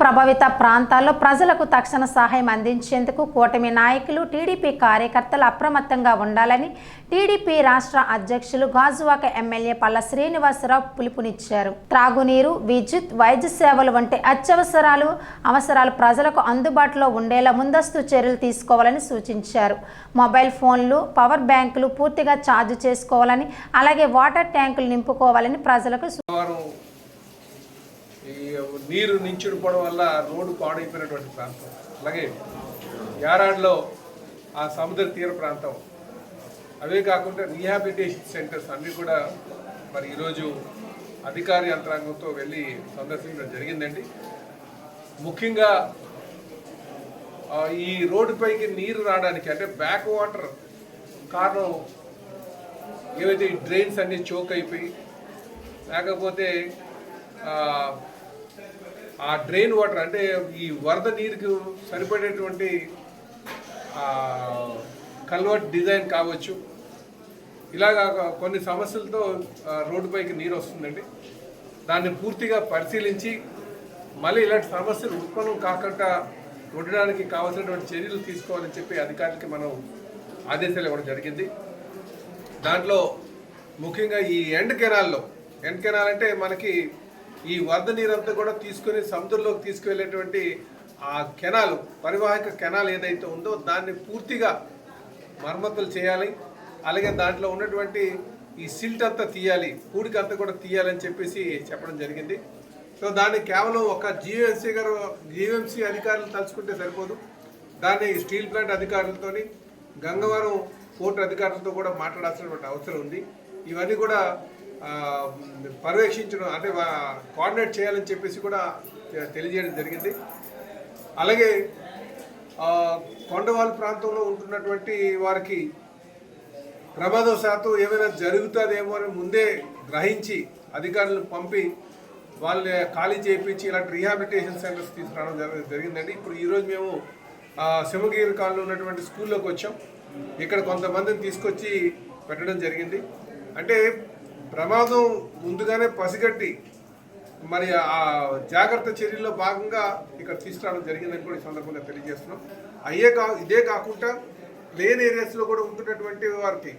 ప్రభావిత ప్రాంతాల్లో ప్రజలకు తక్షణ సహాయం అందించేందుకు కూటమి నాయకులు టీడీపీ కార్యకర్తలు అప్రమత్తంగా ఉండాలని టీడీపీ రాష్ట్ర అధ్యక్షులు గాజువాక ఎమ్మెల్యే పల్ల శ్రీనివాసరావు పిలుపునిచ్చారు. త్రాగునీరు విద్యుత్ వైద్య సేవలు వంటి అత్యవసరాలు అవసరాలు ప్రజలకు అందుబాటులో ఉండేలా ముందస్తు చర్యలు తీసుకోవాలని సూచించారు. మొబైల్ ఫోన్లు పవర్ బ్యాంకులు పూర్తిగా ఛార్జ్ చేసుకోవాలని అలాగే వాటర్ ట్యాంకులు నింపుకోవాలని ప్రజలకు ఈ నీరు నించుడిపోవడం వల్ల రోడ్డు పాడైపోయినటువంటి ప్రాంతం. అలాగే యారాడ్లో ఆ సముద్ర తీర ప్రాంతం. అవే కాకుండా రీహాబిలిటేషన్ సెంటర్స్ అన్నీ కూడా మరి ఈరోజు అధికార యంత్రాంగంతో వెళ్ళి సందర్శించడం జరిగిందండి. ముఖ్యంగా ఈ రోడ్డుపైకి నీరు రావడానికి అంటే బ్యాక్ వాటర్ కారణం ఏవైతే డ్రైన్స్ అన్నీ చోక్ అయిపోయి లేకపోతే ఆ, డ్రైన్ వాటర్ అంటే ఈ వరద నీరుకు సరిపడేటువంటి కల్వర్ట్ డిజైన్ కావచ్చు. ఇలాగా కొన్ని సమస్యలతో రోడ్డుపైకి నీరు వస్తుందండి. దాన్ని పూర్తిగా పరిశీలించి మళ్ళీ ఇలాంటి సమస్యలు ఉత్పన్నం కాకుండా ఉండడానికి కావాల్సినటువంటి చర్యలు తీసుకోవాలని చెప్పి అధికారులకి మనం ఆదేశాలు ఇవ్వడం జరిగింది. దాంట్లో ముఖ్యంగా ఈ ఎండ్ కెనాల్లో ఎండ్ కెనాల్ అంటే మనకి ఈ వరద నీరంతా కూడా తీసుకుని సముద్రంలోకి తీసుకువెళ్ళేటువంటి ఆ కెనాల్ పరివాహక కెనాల్ ఏదైతే ఉందో దాన్ని పూర్తిగా మరమ్మతులు చేయాలి. అలాగే దాంట్లో ఉన్నటువంటి ఈ సిల్ట్ అంతా తీయాలి పూడిక అంతా కూడా తీయాలని చెప్పేసి చెప్పడం జరిగింది. సో దాన్ని కేవలం ఒక జీవీఎంసీ గారు జీవీఎంసీ అధికారులు తలుచుకుంటే సరిపోదు. దాన్ని స్టీల్ ప్లాంట్ అధికారులతోని గంగవరం పోర్టు అధికారులతో కూడా మాట్లాడాల్సినటువంటి అవసరం ఉంది. ఇవన్నీ కూడా పర్యవేక్షించడం అంటే కోఆర్డినేట్ చేయాలని చెప్పేసి కూడా తెలియజేయడం జరిగింది. అలాగే కొండవాళ్ళ ప్రాంతంలో ఉంటున్నటువంటి వారికి ప్రమాదవశాత్తు ఏమైనా జరుగుతుందేమో అని ముందే గ్రహించి అధికారులను పంపి వాళ్ళని ఖాళీ చేయించి ఇలాంటి రీహాబిలిటేషన్ సెంటర్స్ తీసుకురావడం జరిగిందండి. ఇప్పుడు ఈరోజు మేము శివగిరి కాలంలో ఉన్నటువంటి స్కూల్లోకి వచ్చాం. ఇక్కడ కొంతమందిని తీసుకొచ్చి పెట్టడం జరిగింది. అంటే ప్రమాదం ముందుగానే పసిగట్టి మరి ఆ జాగ్రత్త చర్యల్లో భాగంగా ఇక్కడ తీసుకురావడం జరిగిందని కూడా ఈ సందర్భంగా తెలియజేస్తున్నాం. అయ్యే కా ఇదే కాకుండా ప్లేన్ ఏరియాస్లో కూడా ఉంటున్నటువంటి వారికి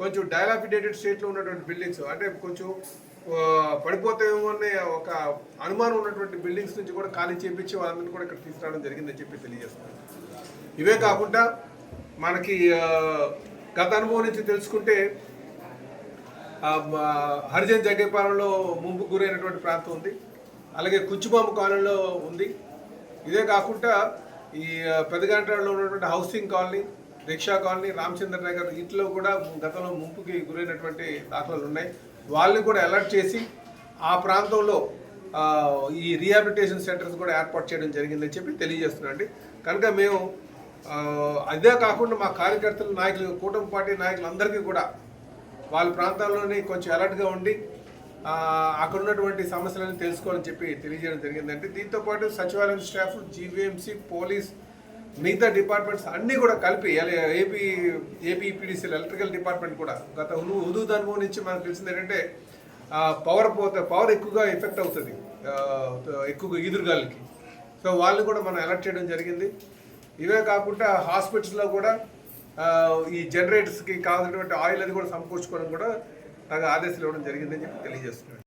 కొంచెం డైలాపిడేటెడ్ స్టేట్లో ఉన్నటువంటి బిల్డింగ్స్ అంటే కొంచెం పడిపోతాయేమో అనే ఒక అనుమానం ఉన్నటువంటి బిల్డింగ్స్ నుంచి కూడా ఖాళీ చేయించి వాళ్ళందరినీ కూడా ఇక్కడ తీసుకురావడం జరిగిందని చెప్పి తెలియజేస్తున్నాం. ఇవే కాకుండా మనకి గత అనుభవం నుంచి తెలుసుకుంటే హరిజన్ జగ్గపాలెంలో ముంపు గురైనటువంటి ప్రాంతం ఉంది. అలాగే కుచ్చుబాంబు కాలనీలో ఉంది. ఇదే కాకుండా ఈ పెదగంటలో ఉన్నటువంటి housing colony rickshaw colony Ramachandra Nagar వీటిలో కూడా గతంలో ముంపుకి గురైనటువంటి దాఖలాలు ఉన్నాయి. వాళ్ళని కూడా అలర్ట్ చేసి ఆ ప్రాంతంలో ఈ రీహాబిలిటేషన్ సెంటర్స్ కూడా ఏర్పాటు చేయడం జరిగిందని చెప్పి తెలియజేస్తున్నాండి కనుక మేము అదే కాకుండా మా కార్యకర్తలు నాయకులు కూటమి పార్టీ నాయకులందరికీ కూడా వాళ్ళ ప్రాంతాల్లోనే కొంచెం అలర్ట్గా ఉండి అక్కడ ఉన్నటువంటి సమస్యలను తెలుసుకోవాలని చెప్పి తెలియజేయడం జరిగిందంటే దీంతో పాటు సచివాలయం స్టాఫ్ జీవీఎంసీ పోలీస్ మిగతా డిపార్ట్మెంట్స్ అన్నీ కూడా కలిపి ఏపీ ఏపీఈపీడీసీ ఎలక్ట్రికల్ డిపార్ట్మెంట్ కూడా గత హుదు హుదూ అనుభవం నుంచి మనకు తెలిసింది ఏంటంటే పవర్ పోతే పవర్ ఎక్కువగా ఎఫెక్ట్ అవుతుంది ఎక్కువగా ఈదురుగాలికి సో వాళ్ళని కూడా మనం అలర్ట్ చేయడం జరిగింది. ఇవే కాకుండా హాస్పిటల్స్లో కూడా ఈ జనరేటర్స్కి కావాల్సినటువంటి ఆయిల్ అది కూడా సమకూర్చుకోవడం కూడా నాకు ఆదేశాలు ఇవ్వడం జరిగిందని చెప్పి తెలియజేస్తున్నాను.